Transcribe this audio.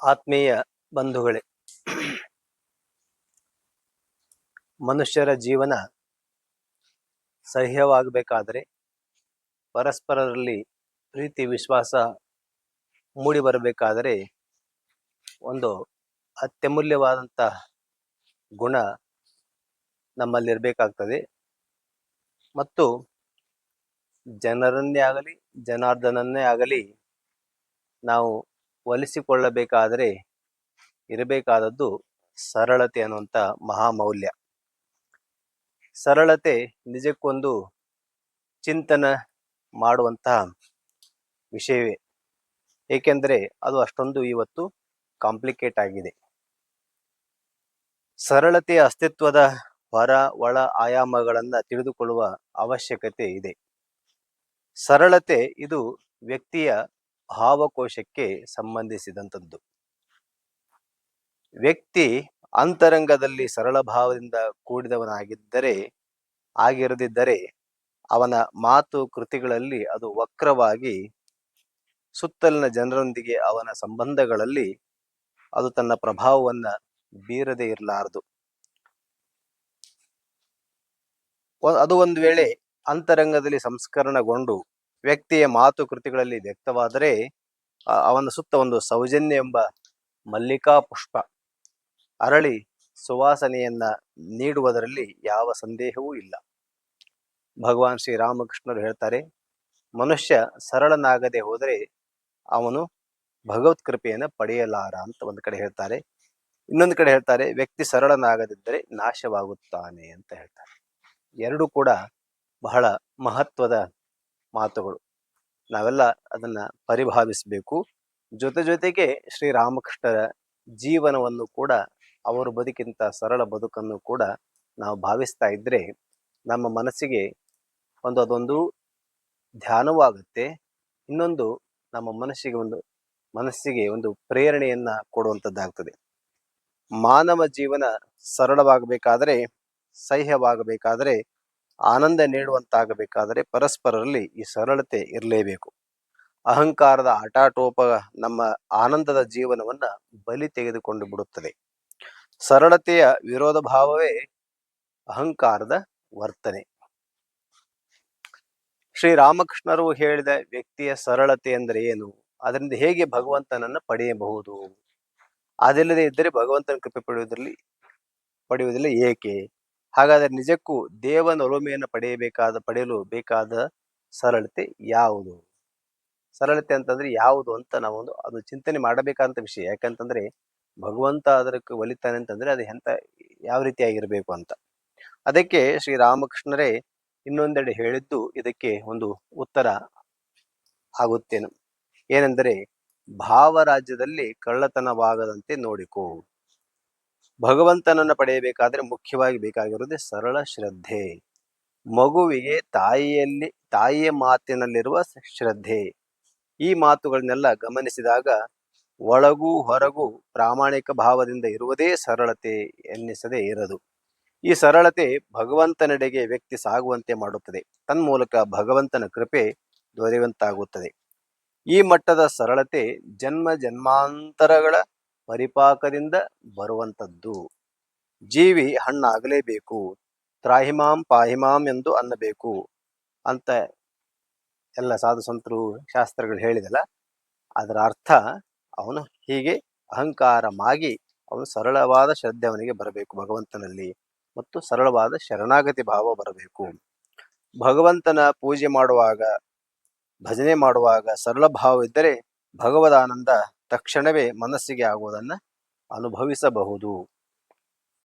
ಆತ್ಮೀಯ ಬಂಧುಗಳೇ, ಮನುಷ್ಯರ ಜೀವನ ಸಹ್ಯವಾಗಬೇಕಾದರೆ ಪರಸ್ಪರರಲ್ಲಿ ಪ್ರೀತಿ, ವಿಶ್ವಾಸ ಮೂಡಿ ಬರಬೇಕಾದರೆ ಒಂದು ಅತ್ಯಮೂಲ್ಯವಾದಂಥ ಗುಣ ನಮ್ಮಲ್ಲಿರಬೇಕಾಗ್ತದೆ. ಮತ್ತು ಜನರನ್ನೇ ಆಗಲಿ, ಜನಾರ್ದನನ್ನೇ ಆಗಲಿ ನಾವು ಒಲಿಸಿಕೊಳ್ಳಬೇಕಾದರೆ ಇರಬೇಕಾದದ್ದು ಸರಳತೆ ಅನ್ನುವಂಥ ಮಹಾಮೌಲ್ಯ. ಸರಳತೆ ನಿಜಕ್ಕೊಂದು ಚಿಂತನ ಮಾಡುವಂತಹ ವಿಷಯವೇ. ಏಕೆಂದರೆ ಅದು ಅಷ್ಟೊಂದು ಇವತ್ತು ಕಾಂಪ್ಲಿಕೇಟ್ ಆಗಿದೆ. ಸರಳತೆಯ ಅಸ್ತಿತ್ವದ ಹೊರ, ಒಳ ಆಯಾಮಗಳನ್ನು ತಿಳಿದುಕೊಳ್ಳುವ ಅವಶ್ಯಕತೆ ಇದೆ. ಸರಳತೆ ಇದು ವ್ಯಕ್ತಿಯ ಭಾವಕೋಶಕ್ಕೆ ಸಂಬಂಧಿಸಿದಂಥದ್ದು ವ್ಯಕ್ತಿ ಅಂತರಂಗದಲ್ಲಿ ಸರಳ ಭಾವದಿಂದ ಕೂಡಿದವನಾಗಿದ್ದರೆ, ಆಗಿರದಿದ್ದರೆ ಅವನ ಮಾತು ಕೃತಿಗಳಲ್ಲಿ ಅದು ವಕ್ರವಾಗಿ ಸುತ್ತಲಿನ ಜನರೊಂದಿಗೆ ಅವನ ಸಂಬಂಧಗಳಲ್ಲಿ ಅದು ತನ್ನ ಪ್ರಭಾವವನ್ನ ಬೀರದೆ ಇರಲಾರದು. ಅದು ಒಂದು ವೇಳೆ ಅಂತರಂಗದಲ್ಲಿ ಸಂಸ್ಕರಣಗೊಂಡು ವ್ಯಕ್ತಿಯ ಮಾತು ಕೃತಿಗಳಲ್ಲಿ ವ್ಯಕ್ತವಾದರೆ ಅವನ ಸುತ್ತ ಒಂದು ಸೌಜನ್ಯ ಎಂಬ ಮಲ್ಲಿಕಾ ಪುಷ್ಪ ಅರಳಿ ಸುವಾಸನೆಯನ್ನ ನೀಡುವುದರಲ್ಲಿ ಯಾವ ಸಂದೇಹವೂ ಇಲ್ಲ. ಭಗವಾನ್ ಶ್ರೀ ರಾಮಕೃಷ್ಣರು ಹೇಳ್ತಾರೆ, ಮನುಷ್ಯ ಸರಳನಾಗದೆ ಹೋದರೆ ಅವನು ಭಗವತ್ ಕೃಪೆಯನ್ನು ಪಡೆಯಲಾರ ಅಂತ ಒಂದು ಕಡೆ ಹೇಳ್ತಾರೆ. ಇನ್ನೊಂದು ಕಡೆ ಹೇಳ್ತಾರೆ, ವ್ಯಕ್ತಿ ಸರಳನಾಗದಿದ್ದರೆ ನಾಶವಾಗುತ್ತಾನೆ ಅಂತ ಹೇಳ್ತಾರೆ. ಎರಡು ಕೂಡ ಬಹಳ ಮಹತ್ವದ ಮಾತುಗಳು. ನಾವೆಲ್ಲ ಅದನ್ನ ಪರಿಭಾವಿಸಬೇಕು. ಜೊತೆ ಜೊತೆಗೆ ಶ್ರೀರಾಮಕೃಷ್ಣರ ಜೀವನವನ್ನು ಕೂಡ, ಅವರ ಬದುಕಿಂತ ಸರಳ ಬದುಕನ್ನು ಕೂಡ ನಾವು ಭಾವಿಸ್ತಾ ಇದ್ರೆ, ನಮ್ಮ ಮನಸ್ಸಿಗೆ ಒಂದು ಅದೊಂದು ಧ್ಯಾನವೂ ಆಗುತ್ತೆ ಇನ್ನೊಂದು ನಮ್ಮ ಮನಸ್ಸಿಗೆ ಒಂದು ಮನಸ್ಸಿಗೆ ಒಂದು ಪ್ರೇರಣೆಯನ್ನ ಕೊಡುವಂಥದ್ದಾಗ್ತದೆ ಮಾನವ ಜೀವನ ಸರಳವಾಗಬೇಕಾದರೆ, ಸಹ್ಯವಾಗಬೇಕಾದರೆ ಆನಂದ ನೀಡುವಂತಾಗಬೇಕಾದರೆ ಪರಸ್ಪರರಲ್ಲಿ ಈ ಸರಳತೆ ಇರಲೇಬೇಕು. ಅಹಂಕಾರದ ಆಟಾಟೋಪ ನಮ್ಮ ಆನಂದದ ಜೀವನವನ್ನ ಬಲಿ ತೆಗೆದುಕೊಂಡು ಬಿಡುತ್ತದೆ. ಸರಳತೆಯ ವಿರೋಧ ಭಾವವೇ ಅಹಂಕಾರದ ವರ್ತನೆ. ಶ್ರೀರಾಮಕೃಷ್ಣರು ಹೇಳಿದ ವ್ಯಕ್ತಿಯ ಸರಳತೆ ಅಂದರೆ ಏನು? ಅದರಿಂದ ಹೇಗೆ ಭಗವಂತನನ್ನ ಪಡೆಯಬಹುದು? ಅದಿಲ್ಲದೆ ಇದ್ದರೆ ಭಗವಂತನ ಕೃಪೆ ಪಡೆಯುವುದರಲ್ಲಿ ಪಡೆಯುವುದಿಲ್ಲ ಏಕೆ? ಹಾಗಾದರೆ ನಿಜಕ್ಕೂ ದೇವನ ಒಲುಮೆಯನ್ನು ಪಡೆಯಬೇಕಾದ, ಪಡೆಯಲು ಬೇಕಾದ ಸರಳತೆ ಯಾವುದು? ಸರಳತೆ ಅಂತಂದ್ರೆ ಯಾವುದು ಅಂತ ನಾವೊಂದು ಅದು ಚಿಂತನೆ ಮಾಡಬೇಕಾದಂತ ವಿಷಯ. ಯಾಕಂತಂದ್ರೆ ಭಗವಂತ ಅದಕ್ಕೆ ಒಲಿತಾನೆ ಅಂತಂದ್ರೆ ಅದು ಎಂತ ಯಾವ ರೀತಿಯಾಗಿರಬೇಕು ಅಂತ. ಅದಕ್ಕೆ ಶ್ರೀರಾಮಕೃಷ್ಣರೇ ಇನ್ನೊಂದೆಡೆ ಹೇಳಿದ್ದು ಇದಕ್ಕೆ ಒಂದು ಉತ್ತರ ಆಗುತ್ತೇನು. ಏನೆಂದರೆ ಭಾವರಾಜ್ಯದಲ್ಲಿ ಕಳ್ಳತನವಾಗದಂತೆ ನೋಡಿಕೋ. ಭಗವಂತನನ್ನ ಪಡೆಯಬೇಕಾದ್ರೆ ಮುಖ್ಯವಾಗಿ ಬೇಕಾಗಿರುವುದೇ ಸರಳ ಶ್ರದ್ಧೆ. ಮಗುವಿಗೆ ತಾಯಿಯಲ್ಲಿ, ತಾಯಿಯ ಮಾತಿನಲ್ಲಿರುವ ಶ್ರದ್ಧೆ. ಈ ಮಾತುಗಳನ್ನೆಲ್ಲ ಗಮನಿಸಿದಾಗ ಒಳಗೂ ಹೊರಗೂ ಪ್ರಾಮಾಣಿಕ ಭಾವದಿಂದ ಇರುವುದೇ ಸರಳತೆ ಎನ್ನಿಸದೇ ಇರದು. ಈ ಸರಳತೆ ಭಗವಂತನೆಡೆಗೆ ವ್ಯಕ್ತಿ ಸಾಗುವಂತೆ ಮಾಡುತ್ತದೆ. ತನ್ಮೂಲಕ ಭಗವಂತನ ಕೃಪೆ ದೊರೆಯುವಂತಾಗುತ್ತದೆ. ಈ ಮಟ್ಟದ ಸರಳತೆ ಜನ್ಮ ಜನ್ಮಾಂತರಗಳ ಪರಿಪಾಕದಿಂದ ಬರುವಂತದ್ದು ಜೀವಿ ಹಣ್ಣಾಗಲೇಬೇಕು. ತ್ರಾಹಿಮಾಂ ಪಾಹಿಮಾಂ ಎಂದು ಅನ್ನಬೇಕು ಅಂತ ಎಲ್ಲ ಸಾಧು ಸಂತರು ಶಾಸ್ತ್ರಗಳು ಹೇಳಿದಲ್ಲ. ಅದರ ಅರ್ಥ ಅವನು ಹೀಗೆ ಅಹಂಕಾರ ಮಾಗಿ ಅವನು ಸರಳವಾದ ಶ್ರದ್ಧೆ ಅವನಿಗೆ ಬರಬೇಕು. ಭಗವಂತನಲ್ಲಿ ಮತ್ತು ಸರಳವಾದ ಶರಣಾಗತಿ ಭಾವ ಬರಬೇಕು. ಭಗವಂತನ ಪೂಜೆ ಮಾಡುವಾಗ, ಭಜನೆ ಮಾಡುವಾಗ ಸರಳ ಭಾವ ಇದ್ದರೆ ಭಗವದಾನಂದ ತಕ್ಷಣವೇ ಮನಸ್ಸಿಗೆ ಆಗುವುದನ್ನು ಅನುಭವಿಸಬಹುದು.